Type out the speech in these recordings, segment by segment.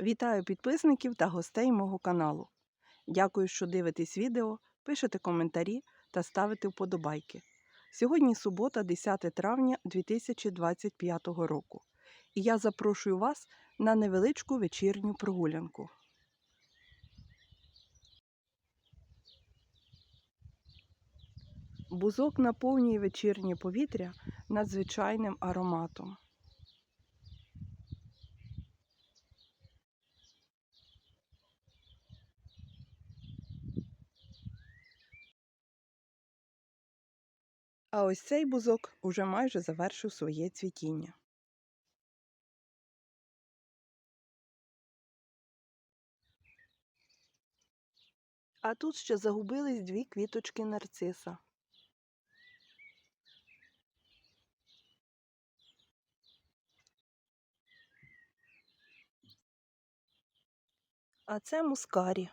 Вітаю підписників та гостей мого каналу. Дякую, що дивитесь відео, пишете коментарі та ставите вподобайки. Сьогодні субота, 10 травня 2025 року. І я запрошую вас на невеличку вечірню прогулянку. Бузок наповнює вечірнє повітря надзвичайним ароматом. А ось цей бузок уже майже завершив своє цвітіння. А тут ще загубились дві квіточки нарциса. А це мускарі.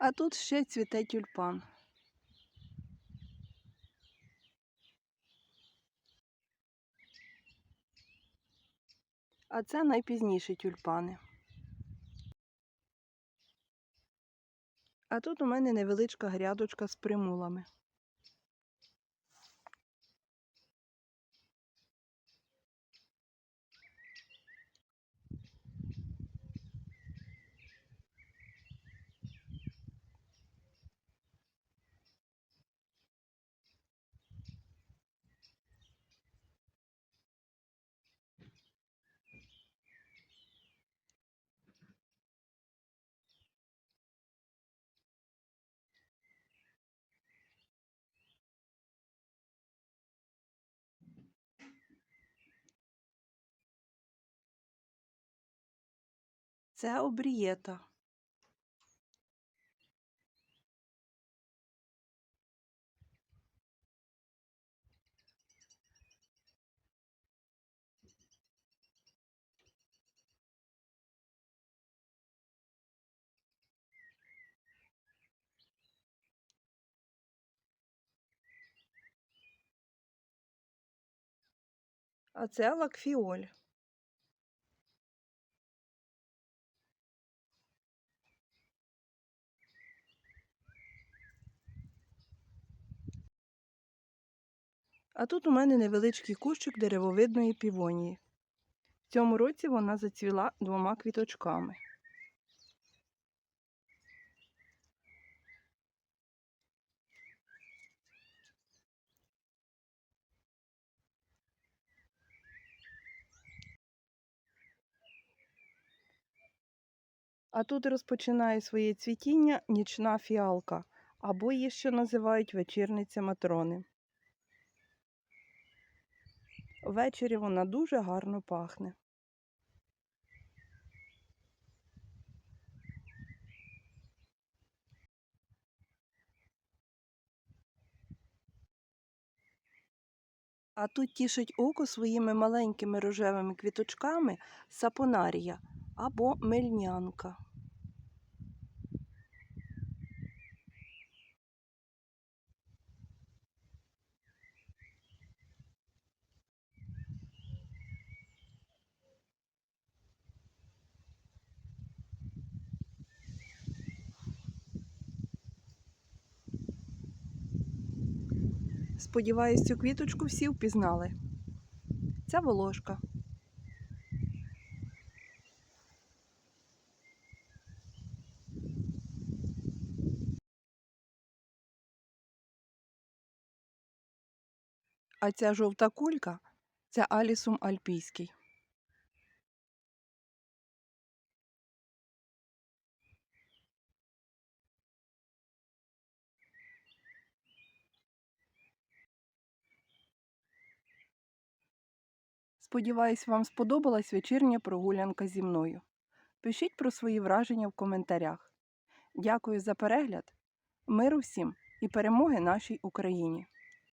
А тут ще цвіте тюльпан. А це найпізніші тюльпани. А тут у мене невеличка грядочка з примулами. Це обрієта. А це лакфіоль. А тут у мене невеличкий кущик деревовидної півонії. В цьому році вона зацвіла двома квіточками. А тут розпочинає своє цвітіння нічна фіалка, або її ще називають вечірниця матрони. Ввечері вона дуже гарно пахне. А тут тішить око своїми маленькими рожевими квіточками сапонарія або мельнянка. Сподіваюсь, цю квіточку всі впізнали. Це волошка. А ця жовта кулька це алісум альпійський. Сподіваюсь, вам сподобалась вечірня прогулянка зі мною. Пишіть про свої враження в коментарях. Дякую за перегляд, миру всім і перемоги нашій Україні!